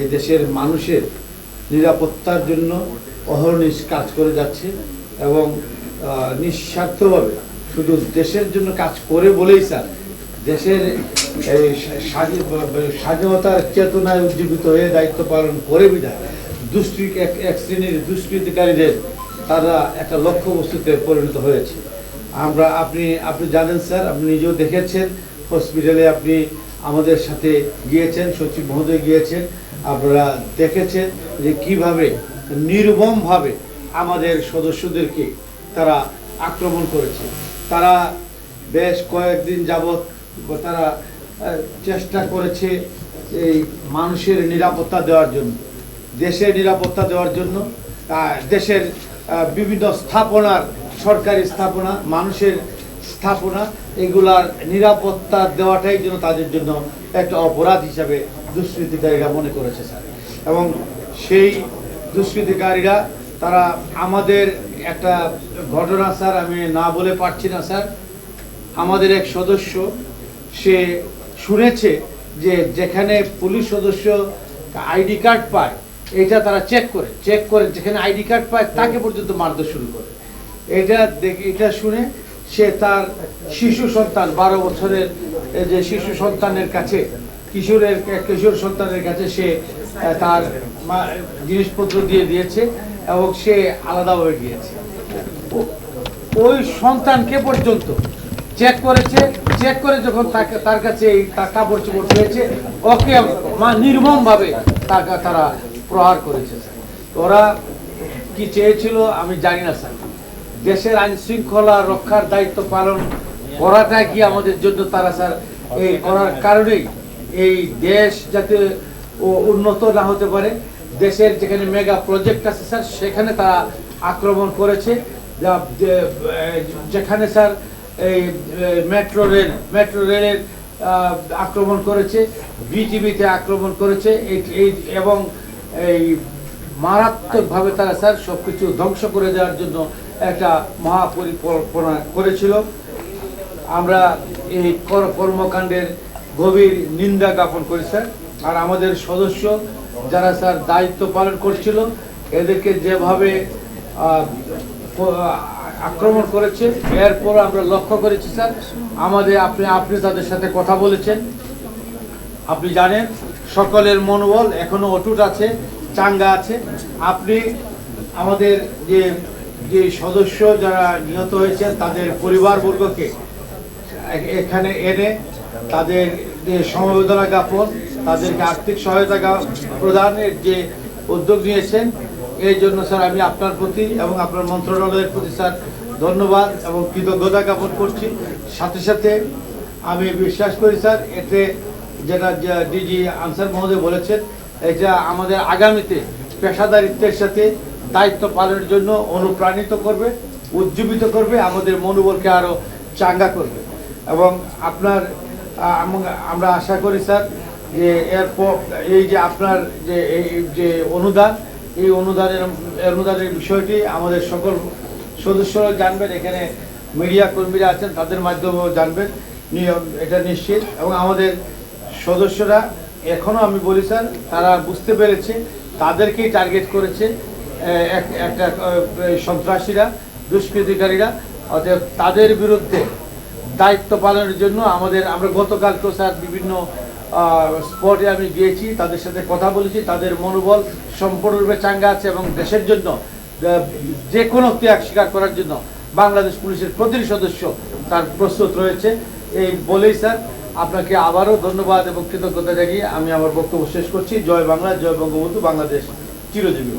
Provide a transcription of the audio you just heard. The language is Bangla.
এই দেশের মানুষের নিরাপত্তার জন্য অহর্নিশ কাজ করে যাচ্ছে এবং নিঃস্বার্থভাবে শুধু দেশের জন্য কাজ করে বলেই স্যার, দেশের এই স্বাধীনতার চেতনায় উজ্জীবিত হয়ে দায়িত্ব পালন করে বিধায় এক এক শ্রেণির দুষ্কৃতিকারীদের তারা একটা লক্ষ্যবস্তুতে পরিণত হয়েছে। আমরা, আপনি আপনি জানেন স্যার, আপনি নিজেও দেখেছেন, হসপিটালে আপনি আমাদের সাথে গিয়েছেন, সচিব মহোদয় গিয়েছেন আপনারা দেখেছেন যে কীভাবে নির্মমভাবে আমাদের সদস্যদেরকে তারা আক্রমণ করেছে। তারা বেশ কয়েকদিন যাবৎ তারা চেষ্টা করেছে এই মানুষের নিরাপত্তা দেওয়ার জন্য। দেশের নিরাপত্তা দেওয়ার জন্য দেশের বিভিন্ন স্থাপনার সরকারি স্থাপনা, মানুষের স্থাপনা, এগুলার নিরাপত্তা দেওয়াটাই যেন তাদের জন্য একটা অপরাধ হিসাবে দুষ্কৃতিকারীরা মনে করেছে, স্যার। এবং সেই দুষ্কৃতিকারীরা, তারা আমাদের একটা ঘটনা, স্যার, আমি না বলে পারছি না, স্যার। আমাদের এক সদস্য, সে শুনেছে যে যেখানে পুলিশ সদস্য আইডি কার্ড পায়, এটা তারা চেক করে চেক করে যেখানে আইডি কার্ড পায়, তাকে পর্যন্ত মারধর শুরু করে। এটা দেখে, এটা শুনে সে তার শিশু সন্তান, বারো বছরের যে শিশু সন্তানের কাছে, কিশোরের, কিশোর সন্তানের কাছে সে তার জিনিসপত্র দিয়ে দিয়েছে এবং সে আলাদা হয়ে গিয়েছে। ওই সন্তানকে পর্যন্ত? চেক করেছে, চেক করে যখন তাকে, তার কাছে এই কাপড় চোপড় পেয়েছে, ওকে মা নির্মমভাবে তাকে, তারা প্রহার করেছে। ওরা কি চেয়েছিল আমি জানি না, স্যার। দেশের আইন শৃঙ্খলা রক্ষার দায়িত্ব পালন করাটা কি আমাদের জন্য তারা স্যার? এই করার কারণেই এই দেশ যাতে উন্নত না হতে পারে। দেশের যেখানে মেগা প্রজেক্ট আছে স্যার, সেখানে তারা আক্রমণ করেছে। যেখানে স্যার এই মেট্রো রেল, মেট্রো রেলের আক্রমণ করেছে, বিটিভিতে আক্রমণ করেছে। এই, এবং এই মারাত্মকভাবে তারা স্যার সব কিছু ধ্বংস করে দেওয়ার জন্য একটা মহাপরিকল্পনা করেছিল। আমরা এই কর্মকাণ্ডের গভীর নিন্দা জ্ঞাপন করি স্যার। আর আমাদের সদস্য যারা স্যার দায়িত্ব পালন করছিল, এদেরকে যেভাবে আক্রমণ করেছে, এরপর আমরা লক্ষ্য করেছি স্যার। আমাদের আপনি আপনি তাদের সাথে কথা বলেছেন। আপনি জানেন, সকলের মনোবল এখনও অটুট আছে। চাঙ্গা আছে। আপনি আমাদের যে যে সদস্য যারা নিহত হয়েছেন, তাদের পরিবারবর্গকে এখানে এনে তাদের যে সমবেদনা জ্ঞাপন, তাদেরকে আর্থিক সহায়তা প্রদানের যে উদ্যোগ নিয়েছেন, এই জন্য স্যার আমি আপনার প্রতি এবং আপনার মন্ত্রণালয়ের প্রতি স্যার ধন্যবাদ এবং কৃতজ্ঞতা জ্ঞাপন করছি। সাথে সাথে আমি বিশ্বাস করি স্যার, এতে যেটা ডিজি আনসার মহোদয় বলেছেন এটা আমাদের আগামীতে পেশাদারিত্বের সাথে দায়িত্ব পালনের জন্য অনুপ্রাণিত করবে, উজ্জীবিত করবে, আমাদের মনোবলকে আরও চাঙ্গা করবে। এবং আপনার আমরা আশা করি স্যার যে এরপর এই যে আপনার যে এই যে অনুদান, এই অনুদানের অনুদানের বিষয়টি আমাদের সকল সদস্যরা জানবেন, এখানে মিডিয়া কর্মীরা আছেন, তাদের মাধ্যমেও জানবেন। নিয়ম, এটা নিশ্চিত। এবং আমাদের সদস্যরা এখনও আমি বলি স্যার তারা বুঝতে পেরেছে, তাদেরকেই টার্গেট করেছে এক- একটা সন্ত্রাসীরা, দুষ্কৃতিকারীরা, অতএব তাদের বিরুদ্ধে দায়িত্ব পালনের জন্য আমাদের, আমরা গতকালকেও স্যার বিভিন্ন স্পটে আমি গিয়েছি, তাদের সাথে কথা বলেছি, তাদের মনোবল সম্পূর্ণরূপে চাঙ্গা আছে এবং দেশের জন্য যে কোনো ত্যাগ স্বীকার করার জন্য বাংলাদেশ পুলিশের প্রতিটি সদস্য তার প্রস্তুত রয়েছে। এই বলেই স্যার আপনাকে আবারও ধন্যবাদ এবং কৃতজ্ঞতা জানিয়ে আমি আমার বক্তব্য শেষ করছি। জয় বাংলা, জয় বঙ্গবন্ধু, বাংলাদেশ। চিরজীবী